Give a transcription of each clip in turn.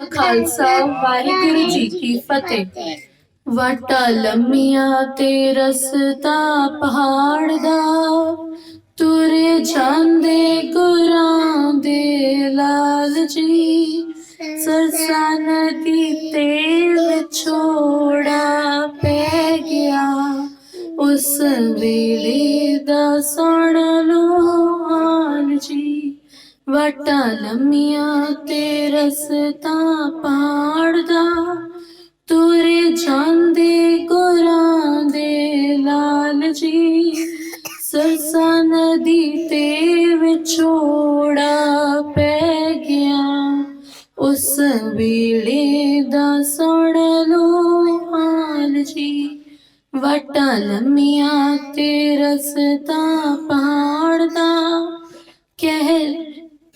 ਖਾਲਸਾ, ਵਾਹਿਗੁਰੂ ਜੀ ਕੀ ਫਤਿਹ। ਵਟਾ ਲੰਮੀਆਂ ਤੇ ਰਸਤਾ ਪਹਾੜ ਦਾ, ਤੁਰੇ ਜਾਂਦੇ ਗੁਰਾਂ ਦੇ ਲਾਲ ਜੀ। ਸਰਸਾ ਨਦੀ ਤੇ ਵਿਛੋੜਾ ਪੈ ਗਿਆ, ਉਸ ਵੇ ਲੰਮੀਆਂ ਤੇ ਰਸਤਾ ਪਾੜਦਾ, ਤੁਰੇ ਜਾਂਦੇ ਗੁਰਾਂ ਦੇ ਲਾਲ ਜੀ। ਸਰਸਾ ਨਦੀ ਤੇ ਵਿਛੋੜਾ ਪੈ ਗਿਆ, ਉਸ ਵੇਲੇ ਦਾ ਸੁਣ ਲੋ ਹਾਲ ਜੀ। ਵਟਾ ਲੰਮੀਆਂ ਤੇ ਰਸਤਾ ਪਾੜਦਾ ਕਹਿ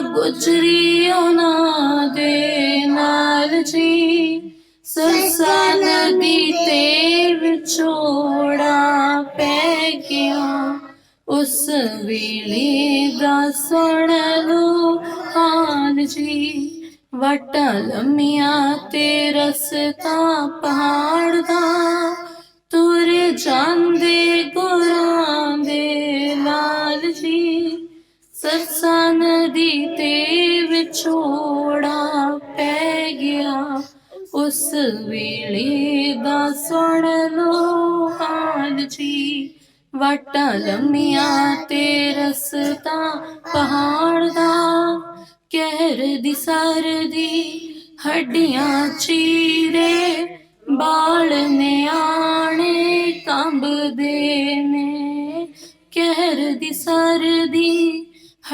ਗੁਜਰੀ ਉਹਨਾਂ ਦੇ ਨਾਲ ਜੀ। ਸਰਸਾ ਨਦੀ ਤੇ ਵਿਛੋੜਾ ਪੈ ਗਿਆ। ਉਸ ਵੇਲੇ ਦਾ ਸੁਣ ਲੋ ਹਾਲ ਜੀ। ਵਟਾ ਲੰਮੀਆਂ ਤੇ ਰਸਤਾ ਪਹਾੜ। ਦਾ ਤੁਰ ਜਾਂਦੇ ਸਰਸਾ ਨਦੀ ਤੇ ਵਿਛੋੜਾ ਪੈ ਗਿਆ। ਉਸ ਵੇਲੇ ਦਾ ਸੁਣ ਲੋ ਹਾਲ ਜੀ। ਵਟਾ ਲੰਮੀਆਂ ਤੇ ਰਸਤਾ ਪਹਾੜ ਦਾ। ਕਹਿਰ ਦੀ ਸਰਦੀ ਹੱਡੀਆਂ ਚੀਰੇ, ਬਾਲ ਨਿਆਣੇ ਕੰਬਦੇ ਨੇ। ਕਹਿਰ ਦੀ ਸਰਦੀ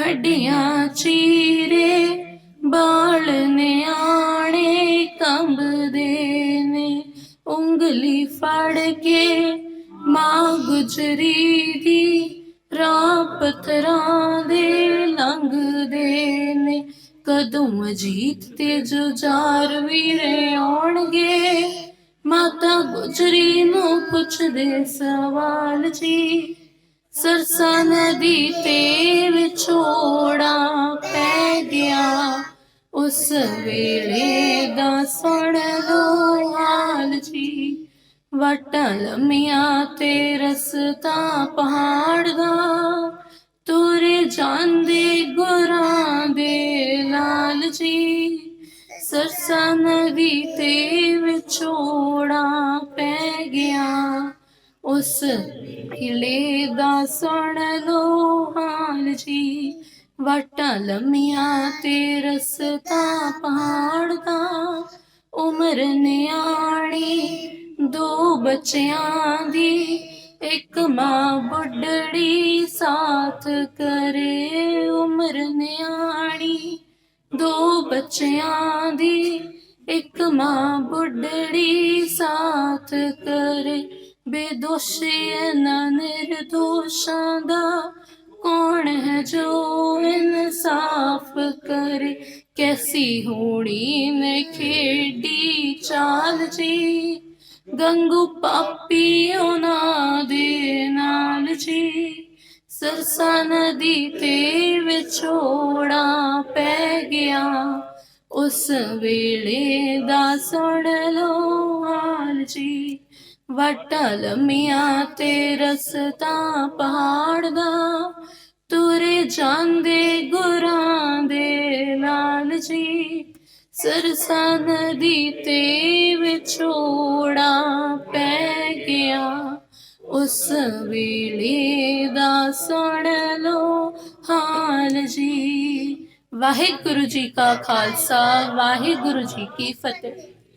ਹੱਡੀਆਂ ਚੀਰੇ, ਬਾਲ ਨਿਆਣੇ ਕੰਬਦੇ ਨੇ। ਉਂਗਲੀ ਫੜ ਕੇ ਮਾਂ ਗੁਜਰੀ ਦੀ ਰਾਹ ਪੱਥਰਾਂ ਦੇ ਲੰਘਦੇ ਨੇ। ਕਦੋਂ ਅਜੀਤ ਤੇ ਜੁਝਾਰ ਵੀਰੇ ਆਉਣਗੇ? ਮਾਤਾ ਗੁਜਰੀ ਨੂੰ ਪੁੱਛਦੇ ਸਵਾਲ ਜੀ। ਸਰਸਾ ਨਦੀ ਤੇ ਵਿਛੋੜਾ ਪੈ ਗਿਆ। ਉਸ ਵੇਲੇ ਦਾ ਸੁਣ ਲੋ ਹਾਲ ਜੀ। ਵਟਾ ਲੰਮੀਆਂ ਤੇ ਰਸਤਾ ਪਹਾੜ ਦਾ। ਤੁਰੇ ਜਾਂਦੇ ਗੁਰਾਂ ਦੇ ਲਾਲ ਜੀ। ਸਰਸਾ ਨਦੀ ਤੇ ਵਿਛੋੜਾ ਪੈ ਗਿਆ। ਉਸ ਜੀ। ਵਟਾ ਲੰਮੀਆਂ ਤੇ ਰਸਤਾ ਪਹਾੜ ਉਮਰ ਨਿਆਣੀ, ਦੋ ਬੱਚਿਆਂ ਦੀ। ਇੱਕ ਮਾਂ ਬੁੱਢੜੀ ਸਾਥ ਕਰੇ ਉਮਰ ਨਿਆਣੀ। ਦੋ ਬੱਚਿਆਂ ਦੀ, ਇੱਕ ਮਾਂ ਬੁੱਢੜੀ ਸਾਥ ਕਰੇ। ਬੇਦੋਸ਼ੀ ਨਾ ਨਿਰਦੋਸ਼ਾਂ ਦਾ ਕੌਣ ਹੈ ਜੋ ਇਨਸਾਫ ਕਰੇ, ਕੈਸੀ ਹੋਣੀ ਨੇ ਖੇਡੀ ਚਾਲ ਜੀ। ਗੰਗੂ ਪਾਪੀ ਉਹਨਾਂ ਦੇ ਨਾਲ ਜੀ। ਸਰਸਾ ਨਦੀ ਤੇ ਵਿਛੋੜਾ ਪੈ ਗਿਆ। ਉਸ ਵੇਲੇ ਦਾ ਸੁਣ ਲੋ ਹਾਲ ਜੀ। ਵਟਲ ਮੀਆਂ ਤੇ ਰਸਤਾ ਪਹਾੜ ਦਾ ਤੁਰੇ ਜਾਂਦੇ ਗੁਰਾਂ ਦੇ ਲਾਲ ਜੀ। ਸਰਸਾ ਨਦੀ ਤੇ ਵਿਛੋੜਾ ਪੈ ਗਿਆ। ਉਸ ਵੇਲੇ ਦਾ ਸੁਣ ਲੋ ਹਾਲ ਜੀ। ਵਾਹਿਗੁਰੂ ਜੀ ਕਾ ਖਾਲਸਾ, ਵਾਹਿਗੁਰੂ ਜੀ ਕੀ ਫਤਿਹ।